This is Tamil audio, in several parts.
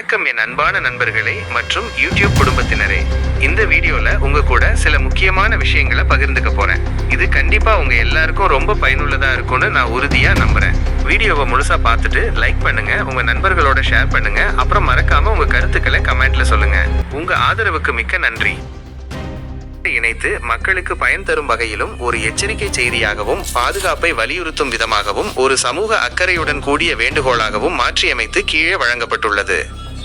வணக்கம் என் அன்பான நண்பர்களே மற்றும் யூடியூப் குடும்பத்தினரே. இந்த வீடியோல உங்க கூட சில முக்கியமான விஷயங்களை பகிர்ந்துக்க போறேன். இது கண்டிப்பா உங்க எல்லாருக்கும் ரொம்ப பயனுள்ளதா இருக்கும்னு நான் உறுதியா நம்புறேன். வீடியோவை முழுசா பார்த்துட்டு லைக் பண்ணுங்க உங்க நண்பர்களோட ஷேர் பண்ணுங்க அப்புறம் மறக்காம உங்க கருத்துக்களை கமெண்ட்ல சொல்லுங்க. உங்க ஆதரவுக்கு மிக்க நன்றி. இணைத்து மக்களுக்கு பயன் தரும் வகையிலும் ஒரு எச்சரிக்கை செய்தியாகவும் பாதுகாப்பை வலியுறுத்தும் விதமாகவும் ஒரு சமூக அக்கறையுடன் கூடிய வேண்டுகோளாகவும் மாற்றியமைத்து கீழே வழங்கப்பட்டுள்ளது.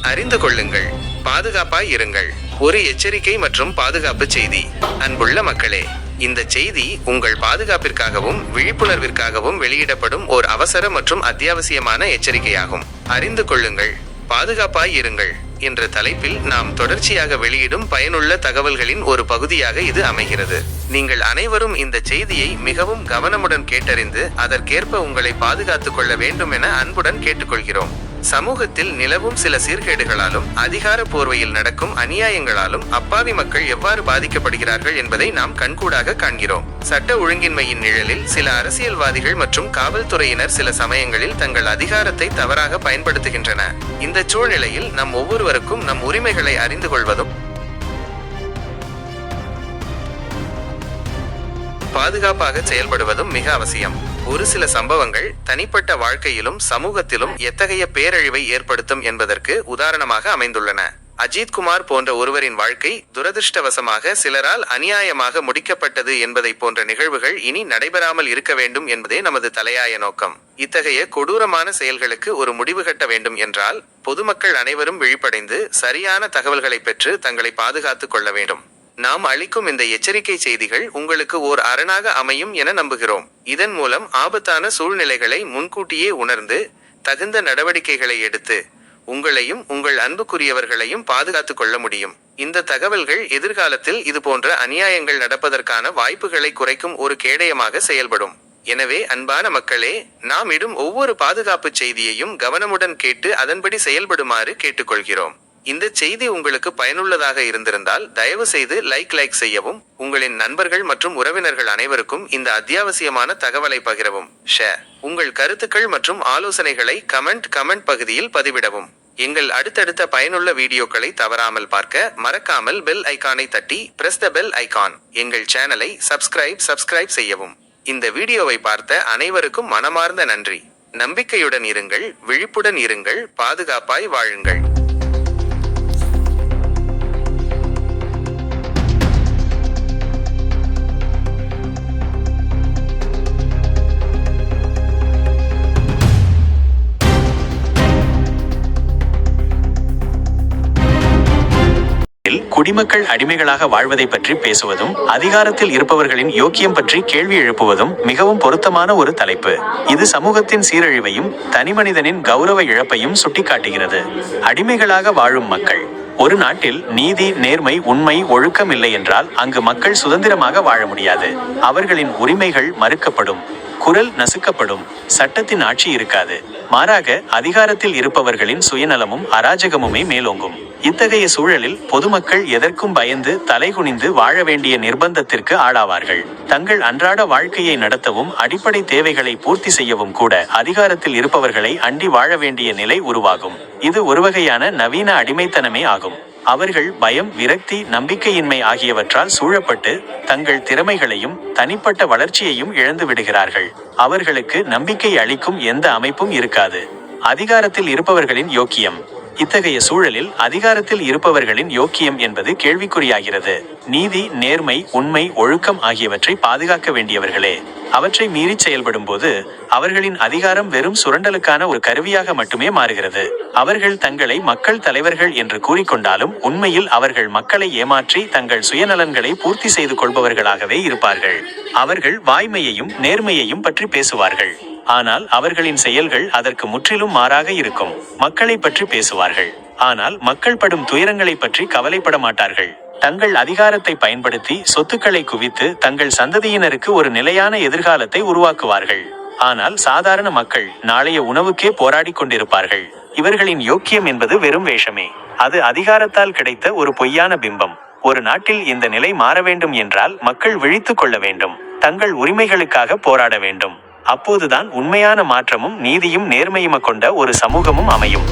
அறிந்து கொள்ளுங்கள். பாதுகாப்பாய் இருங்கள். ஒரு எச்சரிக்கை மற்றும் பாதுகாப்பு செய்தி. அன்புள்ள மக்களே இந்த செய்தி உங்கள் பாதுகாப்பிற்காகவும் விழிப்புணர்விற்காகவும் வெளியிடப்படும் ஓர் அவசர மற்றும் அத்தியாவசியமான எச்சரிக்கையாகும். அறிந்து கொள்ளுங்கள் பாதுகாப்பாய் இருங்கள் என்ற தலைப்பில் நாம் தொடர்ச்சியாக வெளியிடும் பயனுள்ள தகவல்களின் ஒரு பகுதியாக இது அமைகிறது. நீங்கள் அனைவரும் இந்த செய்தியை மிகவும் கவனமுடன் கேட்டறிந்து அதற்கேற்ப உங்களை பாதுகாத்துக் கொள்ள வேண்டும் என அன்புடன் கேட்டுக்கொள்கிறோம். சமூகத்தில் நிலவும் சில சீர்கேடுகளாலும் அதிகார போர்வையில் நடக்கும் அநியாயங்களாலும் அப்பாவி மக்கள் எவ்வாறு பாதிக்கப்படுகிறார்கள் என்பதை நாம் கண்கூடாக காண்கிறோம். சட்ட ஒழுங்கின்மையின் நிழலில் சில அரசியல்வாதிகள் மற்றும் காவல்துறையினர் சில சமயங்களில் தங்கள் அதிகாரத்தை தவறாக பயன்படுத்துகின்றன. இந்த சூழ்நிலையில் நம் ஒவ்வொருவருக்கும் நம் உரிமைகளை அறிந்து கொள்வதும் பாதுகாப்பாக செயல்படுவதும் மிக அவசியம். ஒரு சில சம்பவங்கள் தனிப்பட்ட வாழ்க்கையிலும் சமூகத்திலும் எத்தகைய பேரழிவை ஏற்படுத்தும் என்பதற்கு உதாரணமாக அமைந்துள்ளன. அஜித்குமார் போன்ற ஒருவரின் வாழ்க்கை துரதிருஷ்டவசமாக சிலரால் அநியாயமாக முடிக்கப்பட்டது என்பதை போன்ற நிகழ்வுகள் இனி நடைபெறாமல் இருக்க வேண்டும் என்பதே நமது தலையாய நோக்கம். இத்தகைய கொடூரமான செயல்களுக்கு ஒரு முடிவு கட்ட வேண்டும் என்றால் பொதுமக்கள் அனைவரும் விழிப்படைந்து சரியான தகவல்களை பெற்று தங்களை பாதுகாத்துக் கொள்ள வேண்டும். நாம் அளிக்கும் இந்த எச்சரிக்கை செய்திகள் உங்களுக்கு ஓர் அரணாக அமையும் என நம்புகிறோம். இதன் மூலம் ஆபத்தான சூழ்நிலைகளை முன்கூட்டியே உணர்ந்து தகுந்த நடவடிக்கைகளை எடுத்து உங்களையும் உங்கள் அன்புக்குரியவர்களையும் பாதுகாத்துக் கொள்ள முடியும். இந்த தகவல்கள் எதிர்காலத்தில் இது போன்ற அநியாயங்கள் நடப்பதற்கான வாய்ப்புகளை குறைக்கும் ஒரு கேடயமாக செயல்படும். எனவே அன்பான மக்களே நாம் இடும் ஒவ்வொரு பாதுகாப்பு செய்தியையும் கவனமுடன் கேட்டு அதன்படி செயல்படுமாறு கேட்டுக்கொள்கிறோம். இந்த செய்தி உங்களுக்கு பயனுள்ளதாக இருந்திருந்தால் தயவு செய்து லைக் லைக் செய்யவும். உங்களின் நண்பர்கள் மற்றும் உறவினர்கள் அனைவருக்கும் இந்த அத்தியாவசியமான தகவலை பகிரவும். ஷேர் உங்கள் கருத்துக்கள் மற்றும் ஆலோசனைகளை கமெண்ட் கமெண்ட் பகுதியில் பதிவிடவும். எங்கள் அடுத்தடுத்த பயனுள்ள வீடியோக்களை தவறாமல் பார்க்க மறக்காமல் பெல் ஐக்கானை தட்டி பிரஸ் த பெல் ஐகான் எங்கள் சேனலை சப்ஸ்கிரைப் சப்ஸ்கிரைப் செய்யவும். இந்த வீடியோவை பார்த்த அனைவருக்கும் மனமார்ந்த நன்றி. நம்பிக்கையுடன் இருங்கள் விழிப்புடன் இருங்கள் பாதுகாப்பாய் வாழுங்கள். குடிமக்கள் அடிமைகளாக வாழ்வதை பற்றி பேசுவதும் அதிகாரத்தில் இருப்பவர்களின் யோக்கியம் பற்றி கேள்வி எழுப்புவதும் மிகவும் பொருத்தமான ஒரு தலைப்பு. இது சமூகத்தின் சீரழிவையும் தனிமனிதனின் கௌரவ இழப்பையும் சுட்டிக்காட்டுகிறது. அடிமைகளாக வாழும் மக்கள். ஒரு நாட்டில் நீதி நேர்மை உண்மை ஒழுக்கம் இல்லை என்றால் அங்கு மக்கள் சுதந்திரமாக வாழ முடியாது. அவர்களின் உரிமைகள் மறுக்கப்படும். குரல் நசுக்கப்படும். சட்டத்தின் ஆட்சி இருக்காது. மாறாக அதிகாரத்தில் இருப்பவர்களின் சுயநலமும் அராஜகமுமே மேலோங்கும். இத்தகைய சூழலில் பொதுமக்கள் எதற்கும் பயந்து தலைகுனிந்து வாழ வேண்டிய நிர்பந்தத்திற்கு ஆளாவார்கள். தங்கள் அன்றாட வாழ்க்கையை நடத்தவும் அடிப்படை தேவைகளை பூர்த்தி செய்யவும் கூட அதிகாரத்தில் இருப்பவர்களை அண்டி வாழ வேண்டிய நிலை உருவாகும். இது ஒருவகையான நவீன அடிமைத்தனமே ஆகும். அவர்கள் பயம் விரக்தி நம்பிக்கையின்மை ஆகியவற்றால் சூழப்பட்டு தங்கள் திறமைகளையும் தனிப்பட்ட வளர்ச்சியையும் இழந்து விடுகிறார்கள். அவர்களுக்கு நம்பிக்கை அளிக்கும் எந்த அமைப்பும் இருக்காது. அதிகாரத்தில் இருப்பவர்களின் யோக்கியம். இத்தகைய சூழலில் அதிகாரத்தில் இருப்பவர்களின் யோக்கியம் என்பது கேள்விக்குறியாகிறது. நீதி நேர்மை உண்மை ஒழுக்கம் ஆகியவற்றை பாதுகாக்க வேண்டியவர்களே. அவற்றை மீறி செயல்படும் போது அவர்களின் அதிகாரம் வெறும் சுரண்டலுக்கான ஒரு கருவியாக மட்டுமே மாறுகிறது. அவர்கள் தங்களை மக்கள் தலைவர்கள் என்று கூறிக்கொண்டாலும் உண்மையில் அவர்கள் மக்களை ஏமாற்றி தங்கள் சுயநலன்களை பூர்த்தி செய்து கொள்பவர்களாகவே இருப்பார்கள். அவர்கள் வாய்மையையும் நேர்மையையும் பற்றி பேசுவார்கள். ஆனால் அவர்களின் செயல்கள் அதற்கு முற்றிலும் மாறாக இருக்கும். மக்களை பற்றி பேசுவார்கள். ஆனால் மக்கள் படும் துயரங்களை பற்றி கவலைப்பட மாட்டார்கள். தங்கள் அதிகாரத்தை பயன்படுத்தி சொத்துக்களை குவித்து தங்கள் சந்ததியினருக்கு ஒரு நிலையான எதிர்காலத்தை உருவாக்குவார்கள். ஆனால் சாதாரண மக்கள் நாளைய உணவுக்கே போராடிக் கொண்டிருப்பார்கள். இவர்களின் யோக்கியம் என்பது வெறும் வேஷமே. அது அதிகாரத்தால் கிடைத்த ஒரு பொய்யான பிம்பம். ஒரு நாட்டில் இந்த நிலை மாற வேண்டும் என்றால் மக்கள் விழித்துக் கொள்ள வேண்டும். தங்கள் உரிமைகளுக்காக போராட வேண்டும். அப்போதுதான் உண்மையான மாற்றமும் நீதியும் நேர்மையும கொண்ட ஒரு சமூகமும் அமையும்.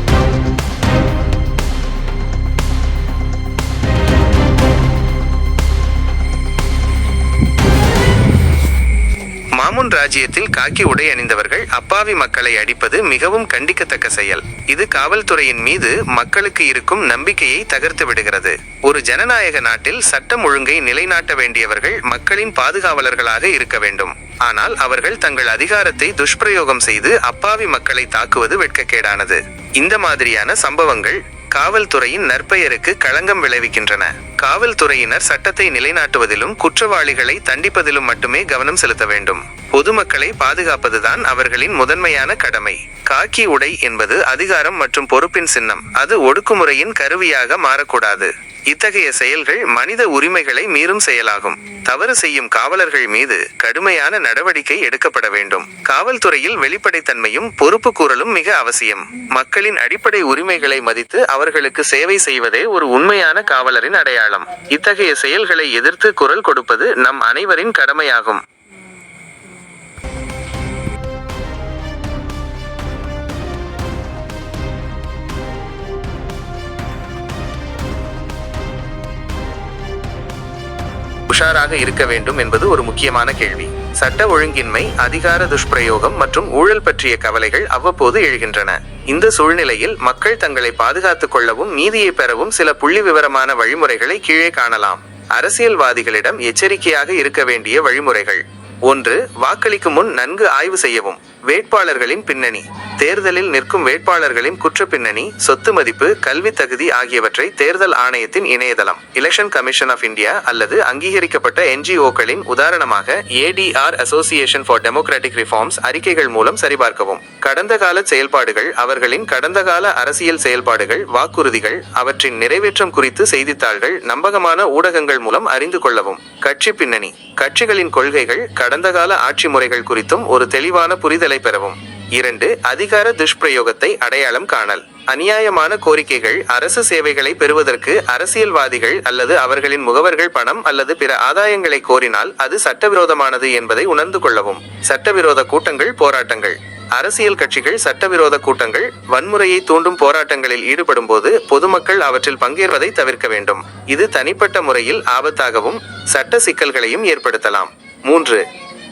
மாமூன் ராஜ்யத்தில் காக்கி உடை அணிந்தவர்கள் அப்பாவி மக்களை அடிப்பது மிகவும் கண்டிக்கத்தக்க செயல். இது காவல்துறையின் மீது மக்களுக்கு இருக்கும் நம்பிக்கையை தகர்த்து விடுகிறது. ஒரு ஜனநாயக நாட்டில் சட்டம் ஒழுங்கை நிலைநாட்ட வேண்டியவர்கள் மக்களின் பாதுகாவலர்களாக இருக்க வேண்டும். ஆனால் அவர்கள் தங்கள் அதிகாரத்தை துஷ்பிரயோகம் செய்து அப்பாவி மக்களை தாக்குவது வெட்கக்கேடானது. இந்த மாதிரியான சம்பவங்கள் காவல்துறையின் நற்பெயருக்கு களங்கம் விளைவிக்கின்றன. காவல்துறையினர் சட்டத்தை நிலைநாட்டுவதிலும் குற்றவாளிகளை தண்டிப்பதிலும் மட்டுமே கவனம் செலுத்த வேண்டும். பொதுமக்களை பாதுகாப்பதுதான் அவர்களின் முதன்மையான கடமை. காக்கி உடை என்பது அதிகாரம் மற்றும் பொறுப்பின் சின்னம். அது ஒடுக்குமுறையின் கருவியாக மாறக்கூடாது. இத்தகைய செயல்கள் மனித உரிமைகளை மீறும் செயலாகும். தவறு செய்யும் காவலர்கள் மீது கடுமையான நடவடிக்கை எடுக்கப்பட வேண்டும். காவல்துறையில் வெளிப்படைத்தன்மையும் பொறுப்பு கூறலும் மிக அவசியம். மக்களின் அடிப்படை உரிமைகளை மதித்து அவர்களுக்கு சேவை செய்வதே ஒரு உண்மையான காவலரின் அடையாளம். இத்தகைய செயல்களை எதிர்த்து குரல் கொடுப்பது நம் அனைவரின் கடமையாகும். உஷாராக இருக்க வேண்டும் என்பது ஒரு முக்கியமான கேள்வி. சட்ட ஒழுங்கின்மை அதிகார துஷ்பிரயோகம் மற்றும் ஊழல் பற்றிய கவலைகள் அவ்வப்போது எழுகின்றன. இந்த சூழ்நிலையில் மக்கள் தங்களை பாதுகாத்துக் கொள்ளவும் நீதியை பெறவும் சில புள்ளி விவரமான வழிமுறைகளை கீழே காணலாம். அரசியல்வாதிகளிடம் எச்சரிக்கையாக இருக்க வேண்டிய வழிமுறைகள். ஒன்று வாக்களிக்கும் முன் நன்கு ஆய்வு செய்யவும். வேட்பாளர்களின் பின்னணி. தேர்தலில் நிற்கும் வேட்பாளர்களின் குற்ற பின்னணி சொத்து மதிப்பு கல்வி தகுதி ஆகியவற்றை தேர்தல் ஆணையத்தின் இணையதளம் எலெக்ஷன் கமிஷன் ஆஃப் இந்தியா அல்லது அங்கீகரிக்கப்பட்ட என்ஜிஓக்களின் உதாரணமாக ADR association for democratic reforms அறிக்கைகள் மூலம் சரிபார்க்கவும். கடந்த கால செயல்பாடுகள் அவர்களின் கடந்த கால அரசியல் செயல்பாடுகள் வாக்குறுதிகள் அவற்றின் நிறைவேற்றம் குறித்து செய்தித்தாள்கள் நம்பகமான ஊடகங்கள் மூலம் அறிந்து கொள்ளவும். கட்சி பின்னணி. கட்சிகளின் கொள்கைகள் கடந்த கால ஆட்சி முறைகள் குறித்தும் ஒரு தெளிவான புரிதலை விடுதலை பெறவும். இரண்டு அதிகார துஷ்பிரயோகத்தை அடையாளம் காணல். அநியாயமான கோரிக்கைகள் அரசு சேவைகளை பெறுவதற்கு அரசியல்வாதிகள் அல்லது அவர்களின் முகவர்கள் பணம் அல்லது பிற ஆதாயங்களை கோரினால் அது சட்டவிரோதமானது என்பதை உணர்ந்து கொள்ளவும். சட்டவிரோத கூட்டங்கள் போராட்டங்கள். அரசியல் கட்சிகள் சட்டவிரோத கூட்டங்கள் வன்முறையை தூண்டும் போராட்டங்களில் ஈடுபடும் போது பொதுமக்கள் அவற்றில் பங்கேற்பதை தவிர்க்க வேண்டும். இது தனிப்பட்ட முறையில் ஆபத்தாகவும் சட்ட சிக்கல்களையும் ஏற்படுத்தலாம். மூன்று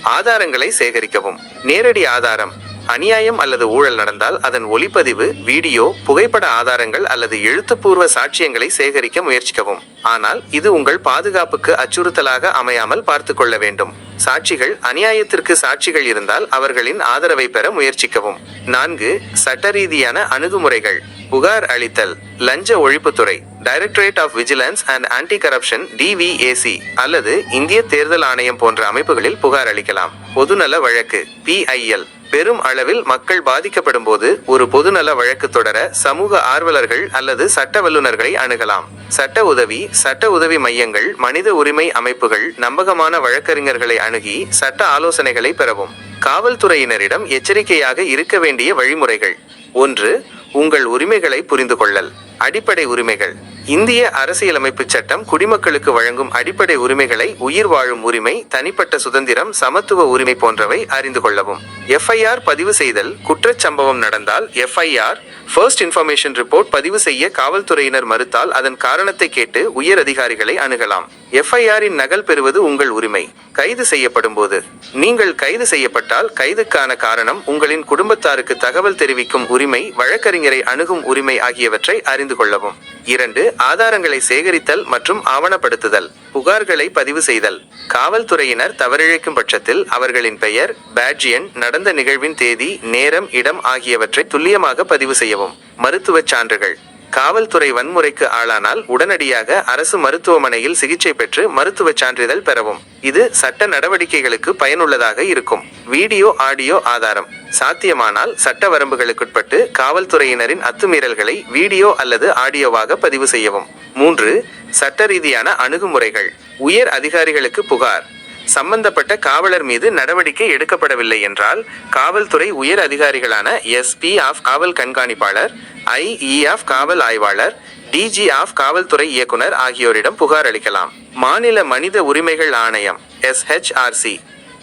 ஆதாரங்களை சேகரிக்கவும். நேரடி ஆதாரம் அநியாயம் அல்லது ஊழல் நடந்தால் அதன் ஒளிப்பதிவு வீடியோ புகைப்பட ஆதாரங்கள் அல்லது எழுத்துப்பூர்வ சாட்சியங்களை சேகரிக்க முயற்சிக்கவும். ஆனால் இது உங்கள் பாதுகாப்புக்கு அச்சுறுத்தலாக அமையாமல் பார்த்து கொள்ள வேண்டும். சாட்சிகள் அநியாயத்திற்கு சாட்சிகள் இருந்தால் அவர்களின் ஆதரவை பெற முயற்சிக்கவும். நான்கு சட்டரீதியான அணுகுமுறைகள். புகார் அளித்தல் லஞ்ச ஒழிப்புத்துறை directorate of vigilance and anti corruption DVAC அல்லது இந்திய தேர்தல் ஆணையம் போன்ற அமைப்புகளில் புகார் அளிக்கலாம். பொதுநல வழக்கு பிஐஎல் பெரும் அளவில் மக்கள் பாதிக்கப்படும் போது ஒரு பொதுநல வழக்கு தொடர சமூக ஆர்வலர்கள் அல்லது சட்ட வல்லுநர்களை அணுகலாம். சட்ட உதவி சட்ட உதவி மையங்கள் மனித உரிமை அமைப்புகள் நம்பகமான வழக்கறிஞர்களை அணுகி சட்ட ஆலோசனைகளை பெறவும். காவல்துறையினரிடம் எச்சரிக்கையாக இருக்க வேண்டிய வழிமுறைகள். ஒன்று உங்கள் உரிமைகளை புரிந்து கொள்ளல் அடிப்படை உரிமைகள். இந்திய அரசியலமைப்பு சட்டம் குடிமக்களுக்கு வழங்கும் அடிப்படை உரிமைகளை உயிர் வாழும் உரிமை தனிப்பட்ட சுதந்திரம் சமத்துவ உரிமை போன்றவை அறிந்து கொள்ளவும். எஃப்ஐஆர் பதிவு செய்தல் குற்றச்சம்பவம் நடந்தால் எஃப்ஐஆர் ஃபர்ஸ்ட் இன்ஃபர்மேஷன் ரிப்போர்ட் பதிவு செய்ய காவல்துறையினர் மறுத்தால் அதன் காரணத்தை கேட்டு உயர் அதிகாரிகளை அணுகலாம். எஃப்ஐஆரின் நகல் பெறுவது உங்கள் உரிமை. கைது செய்யப்படும் போது. நீங்கள் கைது செய்யப்பட்டால் கைதுக்கான காரணம் உங்களின் குடும்பத்தாருக்கு தகவல் தெரிவிக்கும் உரிமை வழக்கறிஞரை அணுகும் உரிமை ஆகியவற்றை அறிந்து கொள்ளவும். இரண்டு ஆதாரங்களை சேகரித்தல் மற்றும் ஆவணப்படுத்துதல் புகார்களை பதிவு செய்தல். காவல்துறையினர் தவறிழைக்கும் பட்சத்தில் அவர்களின் பெயர் பேட்ஜ் எண் நடந்த நிகழ்வின் தேதி நேரம் இடம் ஆகியவற்றை துல்லியமாக பதிவு செய்யவும். மருத்துவச் சான்றுகள். காவல்துறை வன்முறைக்கு ஆளானால் உடனடியாக அரசு மருத்துவமனையில் சிகிச்சை பெற்று மருத்துவச் சான்றிதழ் பெறவும். இது சட்ட நடவடிக்கைகளுக்கு பயனுள்ளதாக இருக்கும். வீடியோ ஆடியோ ஆதாரம். சாத்தியமானால் சட்ட வரம்புகளுக்குட்பட்டு காவல்துறையினரின் அத்துமீறல்களை வீடியோ அல்லது ஆடியோவாக பதிவு செய்யவும். மூன்று சட்ட ரீதியான அணுகுமுறைகள். உயர் அதிகாரிகளுக்கு புகார். சம்பந்தப்பட்ட காவலர் மீது நடவடிக்கை எடுக்கப்படவில்லை என்றால் காவல்துறை உயர் அதிகாரிகளான எஸ்பி ஆஃப் காவல் கண்காணிப்பாளர் ஐஇ ஆஃப் காவல் ஆய்வாளர் டிஜி ஆஃப் காவல்துறை இயக்குனர் ஆகியோரிடம் புகார் அளிக்கலாம். மாநில மனித உரிமைகள் ஆணையம் எஸ்ஹெச்ஆர்சி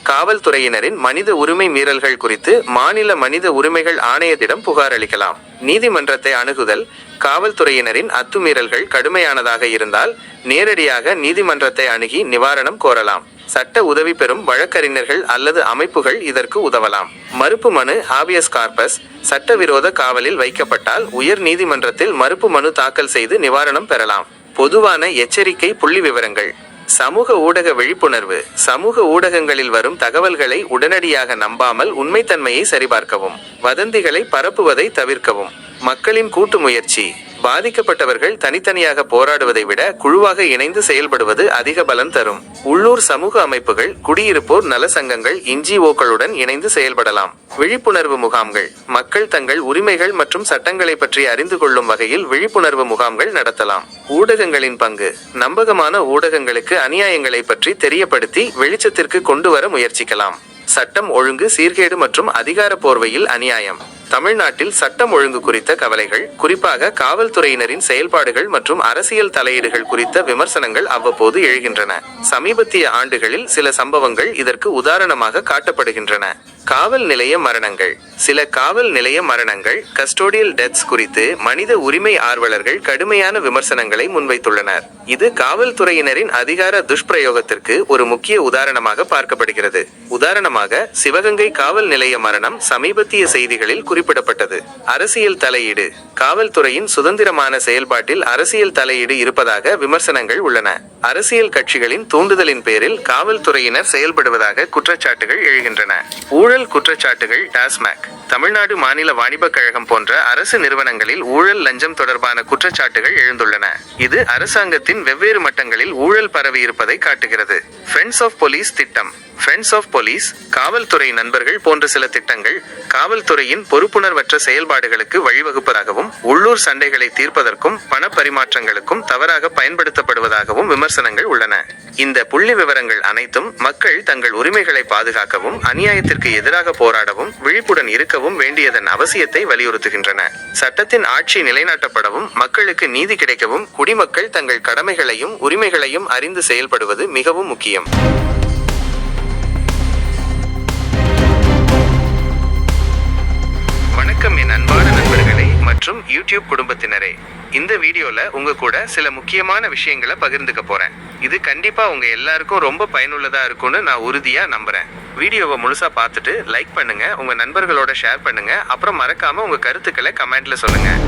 காவல்துறையினரின் மனித உரிமை மீறல்கள் குறித்து மாநில மனித உரிமைகள் ஆணையத்திடம் புகார் அளிக்கலாம். நீதிமன்றத்தை அணுகுதல் காவல்துறையினரின் அத்துமீறல்கள் கடுமையானதாக இருந்தால் நேரடியாக நீதிமன்றத்தை அணுகி நிவாரணம் கோரலாம். சட்ட உதவி பெறும் வழக்கறிஞர்கள் அல்லது அமைப்புகள் இதற்கு உதவலாம். மறுப்பு மனு ஹாபியஸ் கார்பஸ் சட்டவிரோத காவலில் வைக்கப்பட்டால் உயர் நீதிமன்றத்தில் மறுப்பு மனு தாக்கல் செய்து நிவாரணம் பெறலாம். பொதுவான எச்சரிக்கை புள்ளி விவரங்கள் சமூக ஊடக விழிப்புணர்வு. சமூக ஊடகங்களில் வரும் தகவல்களை உடனடியாக நம்பாமல் உண்மைத்தன்மையை சரிபார்க்கவும். வதந்திகளை பரப்புவதை தவிர்க்கவும். மக்களின் கூட்டு முயற்சி. பாதிக்கப்பட்டவர்கள் தனித்தனியாக போராடுவதை விட குழுவாக இணைந்து செயல்படுவது அதிக பலன் தரும். உள்ளூர் சமூக அமைப்புகள் குடியிருப்போர் நல சங்கங்கள் என்ஜிஓக்களுடன் இணைந்து செயல்படலாம். விழிப்புணர்வு முகாம்கள். மக்கள் தங்கள் உரிமைகள் மற்றும் சட்டங்களை பற்றி அறிந்து கொள்ளும் வகையில் விழிப்புணர்வு முகாம்கள் நடத்தலாம். ஊடகங்களின் பங்கு. நம்பகமான ஊடகங்களுக்கு அநியாயங்களை பற்றி தெரியப்படுத்தி வெளிச்சத்திற்கு கொண்டு வர முயற்சிக்கலாம். சட்டம் ஒழுங்கு சீர்கேடு மற்றும் அதிகார போர்வையில் அநியாயம். தமிழ்நாட்டில் சட்டம் ஒழுங்கு குறித்த கவலைகள் குறிப்பாக காவல்துறையினரின் செயல்பாடுகள் மற்றும் அரசியல் தலையீடுகள் குறித்த விமர்சனங்கள் அவ்வப்போது எழுகின்றன. சமீபத்திய ஆண்டுகளில் சில சம்பவங்கள் இதற்கு உதாரணமாக காட்டப்படுகின்றன. காவல் நிலைய மரணங்கள். சில காவல் நிலைய மரணங்கள் கஸ்டோடியல் டெத்ஸ் குறித்து மனித உரிமை ஆர்வலர்கள் கடுமையான விமர்சனங்களை முன்வைத்துள்ளனர். இது காவல்துறையினரின் அதிகார துஷ்பிரயோகத்திற்கு ஒரு முக்கிய உதாரணமாக பார்க்கப்படுகிறது. உதாரணமாக சிவகங்கை காவல் நிலைய மரணம் சமீபத்திய செய்திகளில் குறிப்பிடப்பட்டது. அரசியல் தலையீடு. காவல்துறையின் சுதந்திரமான செயல்பாட்டில் அரசியல் தலையீடு இருப்பதாக விமர்சனங்கள் உள்ளன. அரசியல் கட்சிகளின் தூண்டுதலின் பேரில் காவல்துறையினர் செயல்படுவதாக குற்றச்சாட்டுகள் எழுகின்றன. ஊழல் குற்றச்சாட்டுகள் டாஸ்மாக். தமிழ்நாடு மாநில வாணிபக் கழகம் போன்ற அரசு நிறுவனங்களில் ஊழல் லஞ்சம் தொடர்பான குற்றச்சாட்டுகள் எழுந்துள்ளன. இது அரசாங்கத்தின் வெவ்வேறு மட்டங்களில் ஊழல் பரவி இருப்பதை காட்டுகிறது. ஃப்ரெண்ட்ஸ் ஆஃப் போலீஸ் திட்டம். ஃப்ரெண்ட்ஸ் ஆஃப் போலீஸ் காவல்துறை நண்பர்கள் போன்ற சில திட்டங்கள் காவல்துறையின் பொறுப்புணர்வற்ற செயல்பாடுகளுக்கு வழிவகுப்பதாகவும் உள்ளூர் சண்டைகளை தீர்ப்பதற்கும் பண பரிமாற்றங்களுக்கும் தவறாக பயன்படுத்தப்படுவதாகவும் விமர்சனங்கள் உள்ளன. இந்த புள்ளி விவரங்கள் அனைத்தும் மக்கள் தங்கள் உரிமைகளை பாதுகாக்கவும் அநியாயத்திற்கு எதிராக போராடவும் விழிப்புடன் இருக்க இருக்கவும் வேண்டியதன் அவசியத்தை வலியுறுத்துகின்றன. சட்டத்தின் ஆட்சி நிலைநாட்டப்படவும் மக்களுக்கு நீதி கிடைக்கவும் குடிமக்கள் தங்கள் கடமைகளையும் உரிமைகளையும் அறிந்து செயல்படுவது மிகவும் முக்கியம். வணக்கம் என் அன்பான நண்பர்களே மற்றும் யூடியூப் குடும்பத்தினரே. இந்த வீடியோல உங்க கூட சில முக்கியமான விஷயங்களை பகிர்ந்துக்க போறேன். இது கண்டிப்பாக உங்கள் எல்லாருக்கும் ரொம்ப பயனுள்ளதாக இருக்கும்னு நான் உறுதியாக நம்புகிறேன் வீடியோவை முழுசாக பார்த்துட்டு லைக் பண்ணுங்கள் உங்கள் நண்பர்களோட ஷேர் பண்ணுங்கள் அப்புறம் மறக்காமல் உங்கள் கருத்துக்களை கமெண்ட்டில் சொல்லுங்கள்